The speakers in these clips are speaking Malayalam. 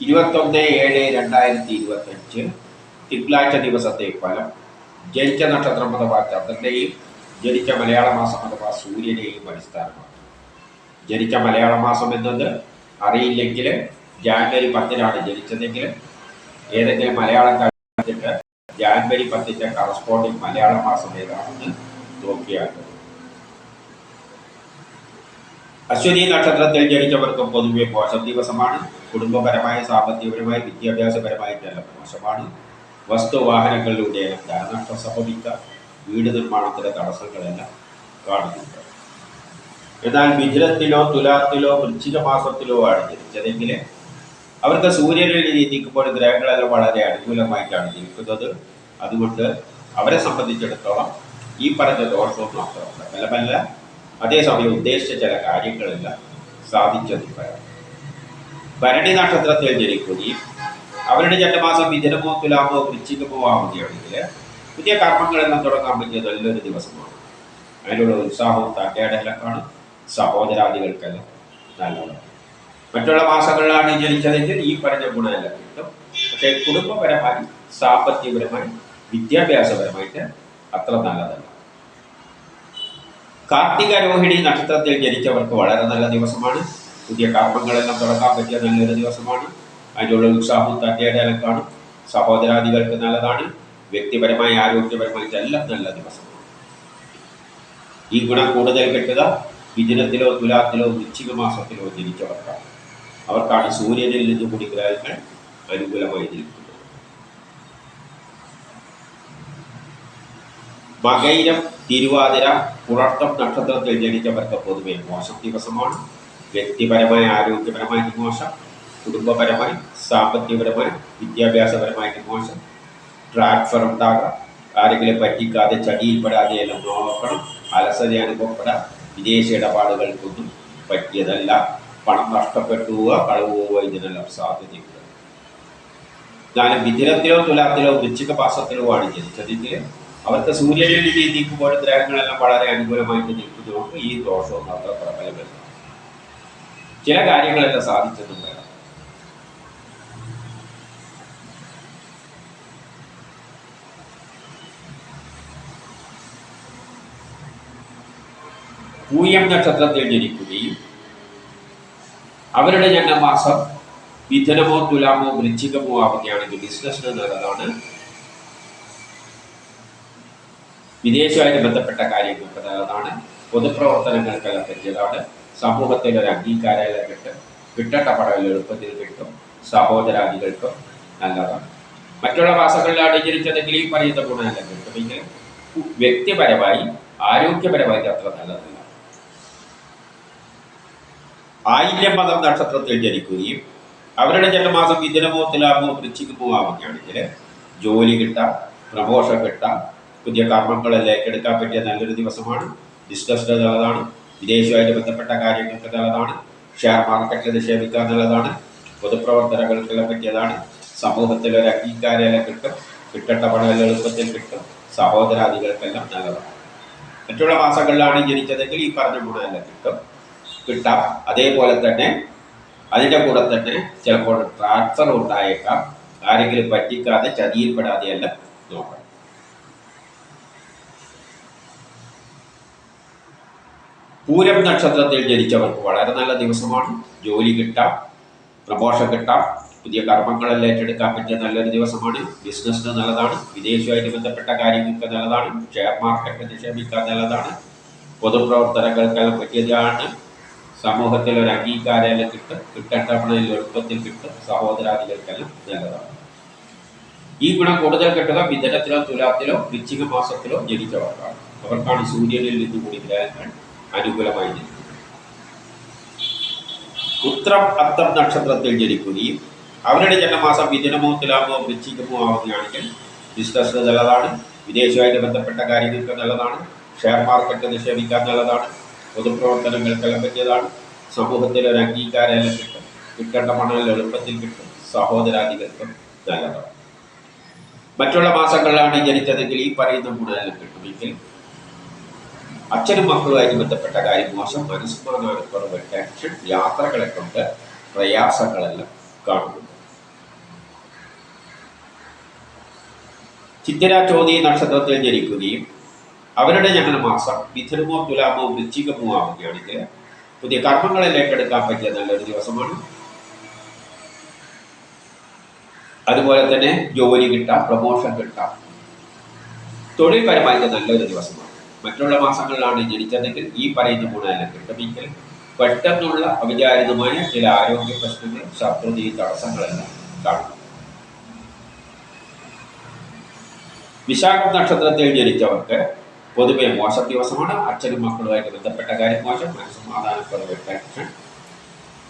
ഇരുപത്തൊന്ന് ഏഴ് രണ്ടായിരത്തി ഇരുപത്തഞ്ച് തിങ്കളാഴ്ച ദിവസത്തെ ഫലം ജനിച്ച നക്ഷത്രം അഥവാ ചന്ദ്രനെയും ജനിച്ച മലയാള മാസം അഥവാ സൂര്യനെയും അടിസ്ഥാനമാണ്. ജനിച്ച മലയാള മാസം എന്നത് അറിയില്ലെങ്കിൽ ജാനുവരി പത്തിനാണ് ജനിച്ചതെങ്കിൽ ഏതെങ്കിലും മലയാളം കണ്ടിട്ട് ജാനുവരി പത്തിന്റെ കറസ്പോണ്ടിങ് മലയാള മാസം ഏതാണെന്ന് നോക്കിയാൽ അശ്വതി നക്ഷത്രത്തിൽ ജനിച്ചവർക്ക് പൊതുവെ മോശം ദിവസമാണ്. കുടുംബപരമായ സാമ്പത്തികപരമായ വിദ്യാഭ്യാസപരമായിട്ടെല്ലാം മോശമാണ്. വസ്തു വാഹനങ്ങളിലൂടെ ധനനഷ്ടം സംഭവിക്കാം വീട് നിർമ്മാണത്തിലെ തടസ്സങ്ങളെല്ലാം കാണുന്നുണ്ട്. എന്നാൽ മിഥുനത്തിലോ തുലാത്തിലോ വൃശ്ചിക മാസത്തിലോ ആണ് ജനിച്ചതെങ്കിൽ അവർക്ക് സൂര്യനിൽ നീക്കുമ്പോൾ ഗ്രഹങ്ങളെല്ലാം വളരെ അനുകൂലമായിട്ടാണ് നിൽക്കുന്നത് അതുകൊണ്ട് അവരെ സംബന്ധിച്ചിടത്തോളം ഈ പറഞ്ഞ ദോഷവും മാത്രമല്ല. മെല്ലെ മെല്ലെ അതേസമയം ഉദ്ദേശിച്ച ചില കാര്യങ്ങളെല്ലാം സാധിച്ചെന്ന് പറയാം ഭരണി നക്ഷത്രത്തിൽ ജനിക്കുകയും അവരുടെ ചട്ടമാസം വിജനമോ തുലാമോ വൃശ്ചികമോ ആവുകയാണെങ്കിൽ പുതിയ കർമ്മങ്ങളെല്ലാം തുടങ്ങാൻ പറ്റിയ നല്ലൊരു ദിവസമാണ്. അതിനുള്ള ഉത്സാഹവും തന്റെയെല്ലാം കാണും സഹോദരാദികൾക്കെല്ലാം നല്ലതാണ്. മറ്റുള്ള മാസങ്ങളിലാണ് ജനിച്ചതെങ്കിൽ ഈ പറഞ്ഞ ഗുണമെല്ലാം കിട്ടും. പക്ഷേ കുടുംബപരമായി സാമ്പത്തികപരമായി വിദ്യാഭ്യാസപരമായിട്ട് അത്ര നല്ലതല്ല. കാർത്തിക രോഹിണി നക്ഷത്രത്തിൽ ജനിച്ചവർക്ക് വളരെ നല്ല ദിവസമാണ്. പുതിയ കർമ്മങ്ങളെല്ലാം തുടങ്ങാൻ പറ്റിയ നല്ലൊരു ദിവസമാണ്. അതിനുള്ള ഉത്സാഹവും തന്റെയിടെല്ലാം കാണും. സഹോദരാദികൾക്ക് നല്ലതാണ്. വ്യക്തിപരമായി ആരോഗ്യപരമായിട്ട് എല്ലാം നല്ല ദിവസമാണ്. ഈ ഗുണം കൂടുതൽ കിട്ടുക വിജനത്തിലോ തുലാത്തിലോ വൃശ്ചിക മാസത്തിലോ ജനിച്ചവർക്കാണ്. അവർക്കാണ് സൂര്യനിൽ നിന്ന് കൂടി ഗ്രഹങ്ങൾ അനുകൂലമായി നിൽക്കുന്നത്. മകൈരം തിരുവാതിര പുറത്തം നക്ഷത്രത്തിൽ ജനിച്ചവർക്ക് പൊതുവെ മോശം ദിവസമാണ്. വ്യക്തിപരമായ ആരോഗ്യപരമായ മോശം. കുടുംബപരമായി സാമ്പത്തികപരമായി വിദ്യാഭ്യാസപരമായ മോശം. ട്രാൻസ്ഫർ ഉണ്ടാകാം. ആരെങ്കിലും പറ്റിക്കാതെ ചടിയിൽപ്പെടാതെ എല്ലാം നോക്കണം. അലസത അനുഭവപ്പെടാം. വിദേശ ഇടപാടുകൾക്കൊന്നും പറ്റിയതല്ല. പണം നഷ്ടപ്പെട്ടു പോവുക കളവ് പോവുക ഇതിനെല്ലാം സാധ്യതയുണ്ട്. എന്നാലും മിഥുനത്തിലോ തുലാത്തിലോ വൃശ്ചിക മാസത്തിലോ ആണ് ജനിച്ചതെങ്കിൽ അവർക്ക് സൂര്യനിൽ നീക്കുമ്പോൾ ഗ്രഹങ്ങളെല്ലാം വളരെ അനുകൂലമായിട്ട് നിൽക്കുന്നതുകൊണ്ട് ഈ ദോഷവും അത്ര പ്രബലമല്ല. ചില കാര്യങ്ങളെല്ലാം സാധിച്ചതും വേണം പൂയം നക്ഷത്രത്തിൽ ജനിക്കുകയും അവരുടെ ജന്മമാസം മിഥുനമോ തുലാമോ വൃശ്ചികമോ ആവുകയാണെങ്കിൽ ബിസിനസ്സിന് നല്ലതാണ്. വിദേശമായിട്ട് ബന്ധപ്പെട്ട കാര്യങ്ങൾ നല്ലതാണ് പൊതുപ്രവർത്തനങ്ങൾക്കെല്ലാം പറ്റിയതാണ് സമൂഹത്തിൽ ഒരു അംഗീകാരം കിട്ടും കിട്ടേണ്ട പടവിൽ എളുപ്പത്തിൽ കിട്ടും സഹോദരാദികൾക്കും നല്ലതാണ്. മറ്റുള്ള മാസങ്ങളിലാണ് ജനിച്ചതെങ്കിൽ ഈ പറയുന്ന ഗുണമെല്ലാം കിട്ടുമെങ്കിൽ വ്യക്തിപരമായി ആരോഗ്യപരമായി അത്ര നല്ലതല്ല. ആയിരം പദം നക്ഷത്രത്തിൽ ജനിക്കുകയും അവരുടെ ജന്മമാസം മിഥുനമോ തുലാമോ വൃശ്ചികമോ ആവുകയാണെങ്കിൽ ജോലി കിട്ടാം പ്രമോഷൻ കിട്ടാം പുതിയ കർമ്മങ്ങളല്ലേ എടുക്കാൻ പറ്റിയ നല്ലൊരു ദിവസമാണ്. ഡിസ്കസ്ഡ് നല്ലതാണ് വിദേശവുമായിട്ട് ബന്ധപ്പെട്ട കാര്യങ്ങൾക്ക് നല്ലതാണ് ഷെയർ മാർക്കറ്റിൽ നിക്ഷേപിക്കാൻ നല്ലതാണ് പൊതുപ്രവർത്തനങ്ങൾക്കെല്ലാം പറ്റിയതാണ്. സമൂഹത്തിൽ ഒരു അംഗീകാരമെല്ലാം കിട്ടും. കിട്ടേണ്ട പണം എളുപ്പത്തിൽ കിട്ടും. സഹോദരാദികൾക്കെല്ലാം നല്ലതാണ്. മറ്റുള്ള മാസങ്ങളിലാണ് ജനിച്ചതെങ്കിൽ ഈ പറഞ്ഞ ഗുണമെല്ലാം കിട്ടും. കിട്ടാം. അതേപോലെ തന്നെ അതിന്റെ കൂടെ തന്നെ ചിലപ്പോൾ ട്രാൻസ്ഫർ ഉണ്ടായേക്കാം. ആരെങ്കിലും പറ്റിക്കാതെ ചതിയിൽപ്പെടാതെയല്ല നോക്കണം. പൂരം നക്ഷത്രത്തിൽ ജനിച്ചവർക്ക് വളരെ നല്ല ദിവസമാണ്. ജോലി കിട്ടാം പ്രമോഷൻ കിട്ടാം പുതിയ കർമ്മങ്ങളെല്ലാം ഏറ്റെടുക്കാൻ പറ്റിയ നല്ലൊരു ദിവസമാണ്. ബിസിനസ്സിന് നല്ലതാണ് വിദേശവുമായിട്ട് ബന്ധപ്പെട്ട കാര്യങ്ങൾക്ക് നല്ലതാണ് ഷെയർ മാർക്കറ്റ് നിക്ഷേപിക്കാൻ നല്ലതാണ് പൊതുപ്രവർത്തനങ്ങൾക്കെല്ലാം പറ്റിയതാണ്. സമൂഹത്തിൽ ഒരു അംഗീകാരമെല്ലാം കിട്ടും കിട്ടേണ്ട പണം എളുപ്പത്തിൽ കിട്ടും സഹോദരാദികൾക്കെല്ലാം നല്ലതാണ്. ഈ ഗുണം കൂടുതൽ കിട്ടുക മിഥുനത്തിലോ തുലാത്തിലോ വൃശ്ചിക മാസത്തിലോ ജനിച്ചവർക്കാണ്. അവർക്കാണ് സൂര്യനിൽ നിന്ന് കൂടി ഗ്രഹങ്ങൾ. അനുകൂലമായി നിൽക്കുന്നത് ഉത്രം അത്തം നക്ഷത്രത്തിൽ ജനിക്കുകയും അവരുടെ ജന്മമാസം വിജനമോ തുലാമോ വൃശ്ചികമോ ആവുകയാണെങ്കിൽ ബിസിനസ് നല്ലതാണ്. വിദേശവുമായിട്ട് ബന്ധപ്പെട്ട കാര്യങ്ങൾക്ക് നല്ലതാണ്. ഷെയർ മാർക്കറ്റ് നിക്ഷേപിക്കാൻ നല്ലതാണ്. പൊതുപ്രവർത്തനങ്ങൾക്കെല്ലാം പറ്റിയതാണ്. സമൂഹത്തിൽ ഒരു അംഗീകാരം കിട്ടും. കിട്ടേണ്ട പണം എളുപ്പത്തിൽ കിട്ടും. സഹോദരാദികൾക്കും നല്ലതാണ്. മറ്റുള്ള മാസങ്ങളിലാണ് ജനിച്ചതെങ്കിൽ ഈ പറയുന്ന ഗുണമെല്ലാം കിട്ടുമെങ്കിൽ അച്ഛനും മക്കളുമായി ബന്ധപ്പെട്ട കാര്യം മോശം. മനസ്സുപുറം ടെൻഷൻ യാത്രകളെ കൊണ്ട് പ്രയാസങ്ങളെല്ലാം കാണുന്നു. ചിത്തിര ചോദി നക്ഷത്രത്തിൽ ജനിക്കുകയും അവരുടെ ജനനമാസം മിഥുനമോ തുലാമോ വൃശ്ചികമോ ആവുകയാണെങ്കിൽ പുതിയ കർമ്മങ്ങളെ ഏറ്റെടുക്കാൻ പറ്റിയ നല്ലൊരു ദിവസമാണ്. അതുപോലെ തന്നെ ജോലി കിട്ടാം പ്രമോഷൻ കിട്ടാം. തൊഴിൽപരമായിട്ട് നല്ലൊരു ദിവസമാണ്. മറ്റുള്ള മാസങ്ങളിലാണ് ജനിച്ചതെങ്കിൽ ഈ പറയുന്ന ഗുണമെല്ലാം കിട്ടുമെങ്കിൽ പെട്ടെന്നുള്ള അവിചാരിതമായ ചില ആരോഗ്യ പ്രശ്നങ്ങളും ശത്രുതയും തടസ്സങ്ങളെല്ലാം കാണും. വിശാഖ നക്ഷത്രത്തിൽ ജനിച്ചവർക്ക് പൊതുവെ മോശം ദിവസമാണ്. അച്ഛനും മക്കളുമായിട്ട് ബന്ധപ്പെട്ട കാര്യം മോശം. മനസ്സമാധാനക്കുറവ് ടെൻഷൻ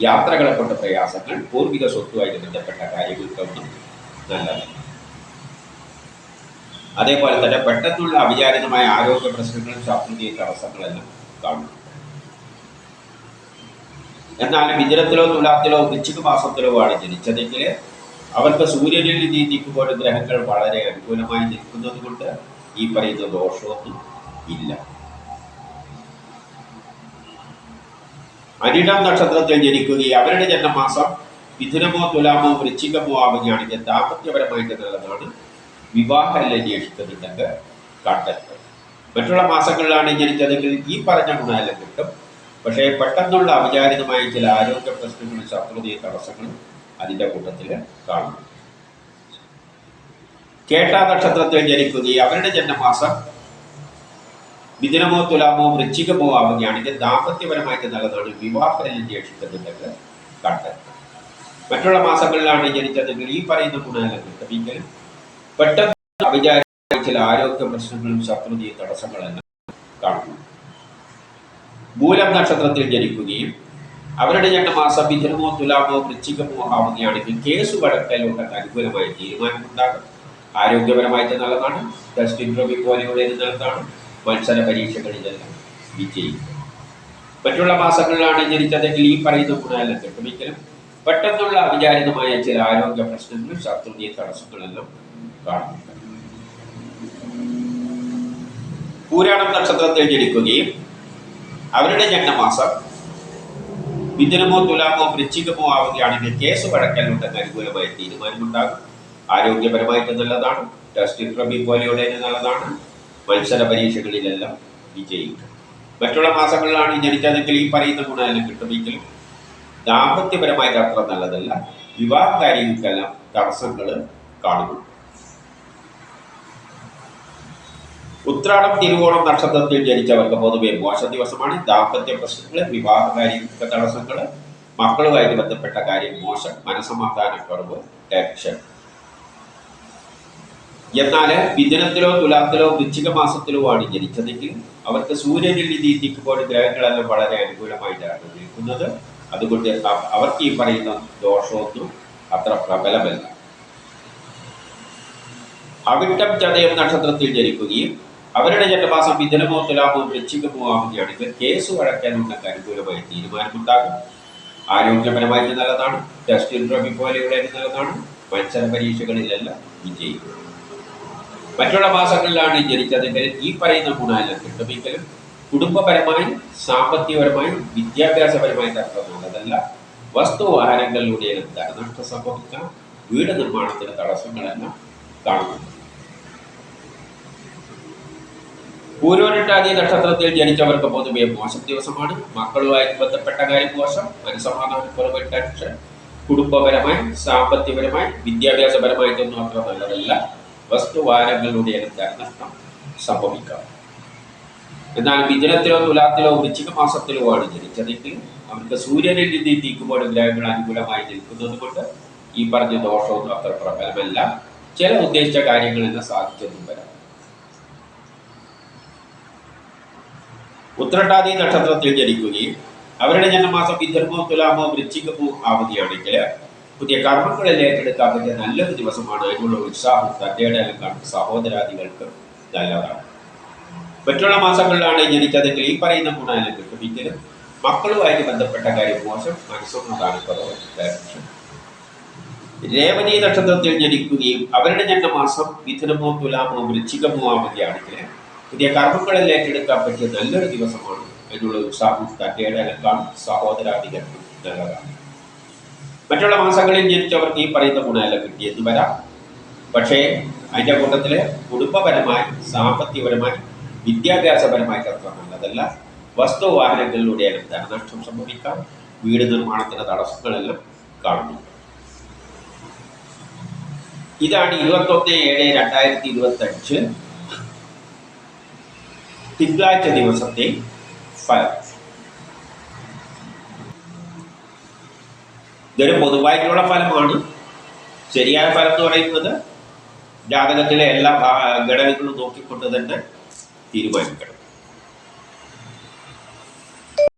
യാത്രകളെ കൊണ്ട് പ്രയാസങ്ങൾ. പൂർവിക സ്വത്തുമായിട്ട് ബന്ധപ്പെട്ട കാര്യങ്ങൾക്കൊന്നും നല്ലതല്ല. അതേപോലെ തന്നെ പെട്ടെന്നുള്ള അവിചാരിതമായ ആരോഗ്യ പ്രശ്നങ്ങളും ശാസ്ത്രീയ തടസ്സങ്ങളെല്ലാം കാണുന്നു. എന്നാൽ മിഥുനത്തിലോ തുലാത്തിലോ വൃശ്ചിക മാസത്തിലോ ആണ് ജനിച്ചതെങ്കിൽ അവർക്ക് സൂര്യനിൽ നീന്തിക്കുമ്പോൾ ഗ്രഹങ്ങൾ വളരെ അനുകൂലമായി നിൽക്കുന്നത് കൊണ്ട് ഈ പറയുന്ന ദോഷമൊന്നും ഇല്ല. അനിടം നക്ഷത്രത്തിൽ ജനിക്കുകയും അവരുടെ ജന്മമാസം മിഥുനമോ തുലാമോ വൃശ്ചികമോ ആവുകയാണെങ്കിൽ ദാമ്പത്യപരമായിട്ട് നല്ലതാണ്. വിവാഹം അന്വേഷിക്കുന്നുണ്ടെങ്കിൽ കണ്ടെത്തും. മറ്റുള്ള മാസങ്ങളിലാണ് ജനിച്ചതെങ്കിൽ ഈ പറഞ്ഞ ഗുണമെല്ലാം കിട്ടും. പക്ഷേ പെട്ടെന്നുള്ള അവിചാരിതമായ ചില ആരോഗ്യ പ്രശ്നങ്ങളും ശത്രുതയും തടസ്സങ്ങളും അതിന്റെ കൂട്ടത്തിൽ കാണുന്നു കേട്ടാ നക്ഷത്രത്തിൽ ജനിക്കുകയും അവരുടെ ജന്മമാസം മിഥുനമോ തുലാമോ വൃശ്ചികമോ ആവുകയാണെങ്കിൽ ദാമ്പത്യപരമായിട്ട് നല്ലതാണ് വിവാഹം അന്വേഷിക്കുന്നുണ്ടെങ്കിൽ കണ്ടെത്തും. മറ്റുള്ള മാസങ്ങളിലാണ് ജനിച്ചതെങ്കിൽ ഈ പറയുന്ന ഗുണമെല്ലാം കിട്ടുമെങ്കിൽ പെട്ടെന്ന് അവിചാരിത ചില ആരോഗ്യ പ്രശ്നങ്ങളും ശത്രുതയും തടസ്സങ്ങളെല്ലാം കാണുന്നു. മൂലം നക്ഷത്രത്തിൽ ജനിക്കുകയും അവരുടെ ജന്മമാസം മിഥുനമോ തുലാമോ വൃശ്ചികമോ ആവുകയാണെങ്കിൽ കേസ് വഴക്കലുണ്ടെന്ന് അനുകൂലമായ തീരുമാനമുണ്ടാകും. ആരോഗ്യപരമായിട്ട് നല്ലതാണ്. ടെസ്റ്റ് ഇൻട്രോവ്യൂ പോലെയുള്ള നല്ലതാണ്. മത്സര പരീക്ഷകളിലെല്ലാം വിജയിക്കും. മറ്റുള്ള മാസങ്ങളിലാണ് ജനിച്ചതെങ്കിൽ ഈ പറയുന്ന ഗുണമെല്ലാം കിട്ടുമെങ്കിലും പെട്ടെന്നുള്ള അവിചാരിതമായ ചില ആരോഗ്യ പ്രശ്നങ്ങളും ശത്രുതയും തടസ്സങ്ങളെല്ലാം കാണുന്നുണ്ട് പൂരാണം നക്ഷത്രത്തിൽ ജനിക്കുകയും അവരുടെ ജന്മമാസം മിഥുനമോ തുലാമോ വൃശ്ചികമോ ആവുകയാണെങ്കിൽ കേസ് വഴക്കലുണ്ടെന്ന് അനുകൂലമായ തീരുമാനമുണ്ടാകും. ആരോഗ്യപരമായിട്ട് നല്ലതാണ്. ടെസ്റ്റ് ക്രമി പോലെയുള്ള നല്ലതാണ്. മത്സര പരീക്ഷകളിലെല്ലാം വിജയിക്കും. മറ്റുള്ള മാസങ്ങളിലാണ് ജനിച്ചതെങ്കിൽ ഈ പറയുന്ന ഗുണമെല്ലാം കിട്ടുമെങ്കിലും ദാമ്പത്യപരമായിട്ട് അത്ര നല്ലതല്ല. വിവാഹ കാര്യങ്ങൾക്കെല്ലാം തടസ്സങ്ങൾ കാണുന്നു ഉത്രാടം തിരുവോണം നക്ഷത്രത്തിൽ ജനിച്ചവർക്ക് പൊതുവെ മോശ ദിവസമാണ് ദാമ്പത്യ പ്രശ്നങ്ങൾ കാര്യ തടസ്സങ്ങൾ മക്കളുമായിട്ട് ബന്ധപ്പെട്ട കാര്യം മോശം. മനസമാധാനക്കുറവ് ടെൻഷൻ എന്നാൽ മിഥുനത്തിലോ തുലാത്തിലോ വൃശ്ചിക മാസത്തിലോ ആണ് ജനിച്ചതെങ്കിൽ അവർക്ക് സൂര്യനിൽ നീതിക്കുമ്പോൾ ഗ്രഹങ്ങളെല്ലാം വളരെ അനുകൂലമായിട്ടാണ് നിൽക്കുന്നത്. അതുകൊണ്ട് അവർക്ക് ഈ പറയുന്ന ദോഷമൊന്നും അത്ര പ്രബലമല്ല. അവിട്ടം ചതയം നക്ഷത്രത്തിൽ ജനിക്കുകയും അവരുടെ ജന്മമാസം മിഥുനമോ തുലാമോ വൃശ്ചികമോ ആവുകയാണെങ്കിൽ കേസ് വഴക്കാനുള്ള അനുകൂലമായ തീരുമാനമുണ്ടാകും. ആരോഗ്യപരമായിട്ട് നല്ലതാണ്. ടെസ്റ്റ് ഇൻട്രോമി പോലെയുള്ള നല്ലതാണ്. മത്സര പരീക്ഷകളിലെല്ലാം വിജയിക്കും മറ്റുള്ള മാസങ്ങളിലാണ് ജനിച്ചതെങ്കിൽ ഈ പറയുന്ന ഗുണമെല്ലാം കിട്ടുമെങ്കിലും കുടുംബപരമായി സാമ്പത്തികപരമായി വിദ്യാഭ്യാസപരമായി അത്ര നല്ലതല്ല വസ്തുവാഹനങ്ങളിലൂടെ ധനനഷ്ടം സംഭവിക്കാം വീട് നിർമ്മാണത്തിന് തടസ്സങ്ങളെല്ലാം കാണുന്നു പൂരോരട്ടാതി നക്ഷത്രത്തിൽ ജനിച്ചവർക്ക് പൊതുവെ മോശം ദിവസമാണ്. മക്കളുമായി ബന്ധപ്പെട്ട കാര്യം മോശം. മനസമാധാനക്കുറവ് ടെൻഷൻ കുടുംബപരമായി സാമ്പത്തികപരമായി വിദ്യാഭ്യാസപരമായിട്ടൊന്നും അത്ര നല്ലതല്ല. വസ്തുവാരങ്ങളിലൂടെ നഷ്ടം സംഭവിക്കാം. എന്നാൽ മിഥുനത്തിലോ തുലാത്തിലോ വൃശ്ചിക മാസത്തിലോ ആണ് ജനിച്ചതെങ്കിൽ അവർക്ക് സൂര്യനിൽ നിന്ന് നീക്കുമ്പോൾ ഗ്രഹങ്ങൾ അനുകൂലമായി നിൽക്കുന്നത് കൊണ്ട് ഈ പറഞ്ഞ ദോഷമൊന്നും അത്ര പ്രബലമല്ല. ചില ഉദ്ദേശിച്ച കാര്യങ്ങളെല്ലാം സാധിച്ചെന്നും വരാം. ഉത്രട്ടാതി നക്ഷത്രത്തിൽ ജനിക്കുകയും അവരുടെ ജന്മമാസം വിധർമ്മോ തുലാമോ വൃശ്ചികമോ ആവുകയാണെങ്കിൽ പുതിയ കർമ്മങ്ങളിൽ ഏറ്റെടുക്കാൻ പറ്റിയ നല്ലൊരു ദിവസമാണ് അതിനുള്ള ഉത്സാഹം തന്റെ എല്ലാം സഹോദരാദികൾക്ക് നല്ലതാണ്. മറ്റുള്ള മാസങ്ങളിലാണ് ജനിച്ചതെങ്കിൽ ഈ പറയുന്ന ഗുണമെല്ലാം കിട്ടുമെങ്കിലും മക്കളുമായിട്ട് ബന്ധപ്പെട്ട കാര്യം മോശം മനസ്സൊന്നതാണ് രേവതി നക്ഷത്രത്തിൽ ജനിക്കുകയും അവരുടെ ജന്മമാസം മിഥുനമോ തുലാമോ വൃശ്ചികമോ ആവുകയാണെങ്കിൽ പുതിയ കർമ്മങ്ങളിൽ ഏറ്റെടുക്കാൻ പറ്റിയ നല്ലൊരു ദിവസമാണ് അതിനുള്ള ഉത്സാഹം തന്റെ ഇടയിലെല്ലാം സഹോദരാദികൾക്കും നല്ലതാണ് മറ്റുള്ള മാസങ്ങളിൽ ജനിച്ചവർക്ക് ഈ പറയുന്ന ഗുണമെല്ലാം കിട്ടിയെന്ന് വരാം. പക്ഷേ അതിന്റെ കൂട്ടത്തിൽ കുടുംബപരമായി സാമ്പത്തികപരമായി വിദ്യാഭ്യാസപരമായി അത്ര നല്ലതല്ല. വസ്തു വാഹനങ്ങളിലൂടെ ധനനഷ്ടം സംഭവിക്കാം. വീട് നിർമ്മാണത്തിന് തടസ്സങ്ങളെല്ലാം കാണുന്നു. ഇതാണ് ഇരുപത്തൊന്ന് ഏഴ് രണ്ടായിരത്തി ഇരുപത്തി അഞ്ച് തിങ്കളാഴ്ച ദിവസത്തെ ഫലം ഇതൊരു പൊതുവായിട്ടുള്ള ഫലമാണ്. ശരിയായ ഫലം എന്ന് പറയുന്നത് ജാതകത്തിലെ എല്ലാ ഘടകങ്ങളും നോക്കിക്കൊണ്ട് തന്നെ തീരുമാനിക്കണം.